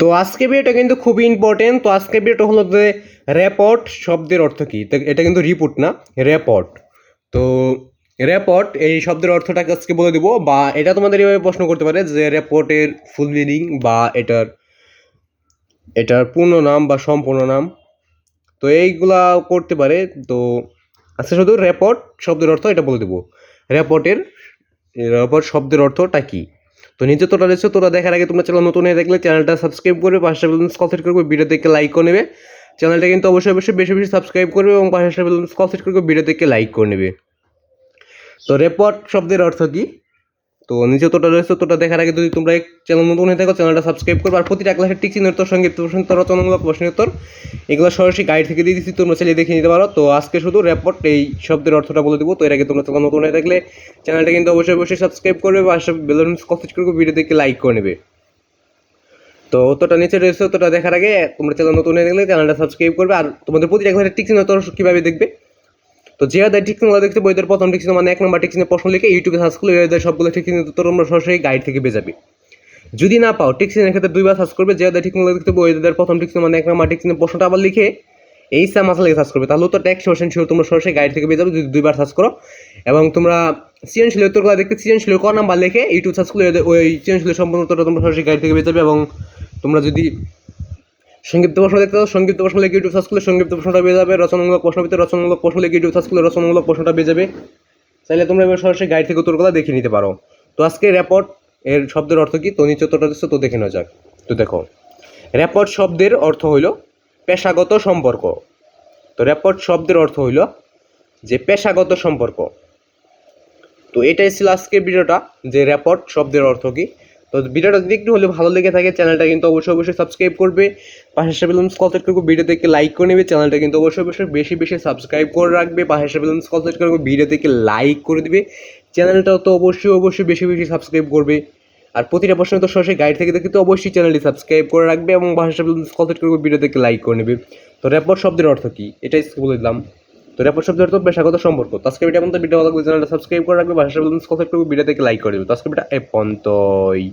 তো আজকে ভিডিওটা কিন্তু খুবই ইম্পর্টেন্ট তো আজকে ভিডিওটা হলো যে রেপোর্ট শব্দের অর্থ কী? তো এটা কিন্তু রিপোর্ট না রেপোর্ট তো রেপোর্ট এই শব্দের অর্থটাকে আজকে বলে দেবো বা এটা তোমাদের এভাবে প্রশ্ন করতে পারে যে রেপোর্টের ফুল মিনিং বা এটার এটার পূর্ণ নাম বা সম্পূর্ণ নাম। তো এইগুলা করতে পারে, তো আচ্ছা শুধু রেপোর্ট শব্দের অর্থ এটা বলে দেবো। রেপোর্টের রেপোর্ট শব্দের অর্থটা কী? তো নিজে তোরা রয়েছে, তোরা দেখার আগে তোমরা চ্যানেল নতুন হয়ে দেখলে চ্যানেলটা সাবস্ক্রাইব করবে পাশে কল সেট করবে ভিডিও দেখে লাইক করে নেবে। চ্যানেলটা কিন্তু অবশ্যই অবশ্যই বেশি বেশি সাবস্ক্রাইব করবে এবং পাশে কল সেট করবে ভিডিও দেখে লাইক করে নেবে। তো রেপোর্ট শব্দের অর্থ কী? তো নিচে তোটা রয়েছে তোটা দেখার আগে যদি তোমরা চ্যানেল নতুন হয়ে থাকো চ্যানেলটা সাবস্ক্রাইব করবে। আর প্রতিটা ক্লাসের টিক চিহ্ন উত্তর সংগীত প্রশ্ন উত্তর রচনামূলক প্রশ্ন উত্তর এগুলো সরাসরি গাইড থেকে দিয়ে দিচ্ছি তোমরা চালিয়ে দেখে নিতে পারো। তো আজকে শুধু রেপোর্ট এই শব্দের অর্থটা বলে দেবো। তো এর আগে তোমরা চ্যানেল নতুন হয়ে থাকলে চ্যানেলটা কিন্তু অবশ্যই অবশ্যই সাবস্ক্রাইব করবে বা বেলুন কফিজ করবে ভিডিও দেখে লাইক করে নেবে। তো উত্তরটা নিচে রয়েছে উত্তরটা দেখার আগে তোমরা চ্যানেল নতুন হয়ে গেলে চ্যানেলটা সাবস্ক্রাইব করবে। আর তোমাদের প্রতিটা ক্লাসের টিক চিহ্ন উত্তর কীভাবে দেখবে তো আদায় ঠিক চিহ্ন দেখতে বইদের প্রথম ঠিক মানে এক নম্বর ঠিক চিহ্নে প্রশ্ন লিখে ইউটিউবে সার্চ করলে এই সবগুলো ঠিক উত্তর তোমরা সরাসরি গাইড থেকে পেয়ে যাবে। যদি না পাও, ঠিক চিহ্নের ক্ষেত্রে দুইবার সার্চ করবে আদায় ঠিক চিহ্ন দেখতে বইদের প্রথম ঠিক মানে এক নম্বর ঠিক চিহ্নে প্রশ্নটা আবার লিখে এই সাম মাসা লিখে সার্চ করবে। তাহলে তো একশো পার্সেন্ট শিওর তোমরা সরাসরি গাইড থেকে পেয়ে যাবে, যদি দুইবার সার্চ করো। এবং তোমরা সৃজনশীল উত্তরগুলো দেখতে সৃজনশীল ক নাম্বার লিখে ইউটিউব সার্চ করলে ওই সৃজনশীল সম্পূর্ণ উত্তরটা তোমরা সরাসরি গাইড থেকে পেয়ে যাবে এবং তোমরা যদি সংক্ষিপ্ত প্রশ্ন দেখতে চাও সংক্ষিপ্ত প্রশ্ন লিখে ইউটিউব সার্চ করলে সংক্ষিপ্ত প্রশ্নটা পেয়ে যাবে, রচনামূলক প্রশ্ন ভিতরে রচনামূলক প্রশ্ন লিখে ইউটিউব সার্চ করলে রচনামূলক প্রশ্নটা পেয়ে যাবে। চাইলে তোমরা এবার সরাসরি গাইড থেকে উত্তরগুলো দেখে নিতে পারো। তো আজকে র্যাপট এর শব্দের অর্থ কি? তো নিচে উত্তরটা দিচ্ছে, তো দেখে নেওয়া যাক। তো দেখো র্যাপট শব্দের অর্থ হইল পেশাগত সম্পর্ক। তো র্যাপট শব্দের অর্থ হইল যে পেশাগত সম্পর্ক। তো এটাই ছিল আজকের ভিডিওটা যে র্যাপট শব্দের অর্থ কি? তো ভিডিওটা যদি একটু হলে ভালো লেগে থাকে, চ্যানেলটা কিন্তু অবশ্যই অবশ্যই সাবস্ক্রাইব করবে। পাশে বেলুন্স কলসেট করবে ভিডিও দেখে লাইক করে নেবে, চ্যানেলটা কিন্তু অবশ্যই অবশ্যই বেশি বেশি সাবস্ক্রাইব করে রাখবে। পাশে বেলুন্স কলসেট করবে ভিডিও দেখে লাইক করে দিবে। চ্যানেলটাও তো অবশ্যই অবশ্যই বেশি বেশি সাবস্ক্রাইব করবে। আর প্রতিটা প্রশ্ন তো সরাসরি গাইড থেকে দেখে তো অবশ্যই চ্যানেলটি সাবস্ক্রাইব করে রাখবে এবং ভাষা কলসেট করব ভিডিও দেখে লাইক করে নেবে। তো র্যাপট শব্দের অর্থ কী? এটাই বলে দিলাম। তো র্যাপট শব্দের তো পেশাগত সম্পর্ক। তো আজকে ভিডিও পর্যন্ত ভিডিও ভালো লাগবে চ্যানেলটা সাবস্ক্রাইব করে রাখবে ভাষা কলসেট করবে ভিডিও দেখে লাইক করে দেবে। তো আজকে এ পর্যন্তই।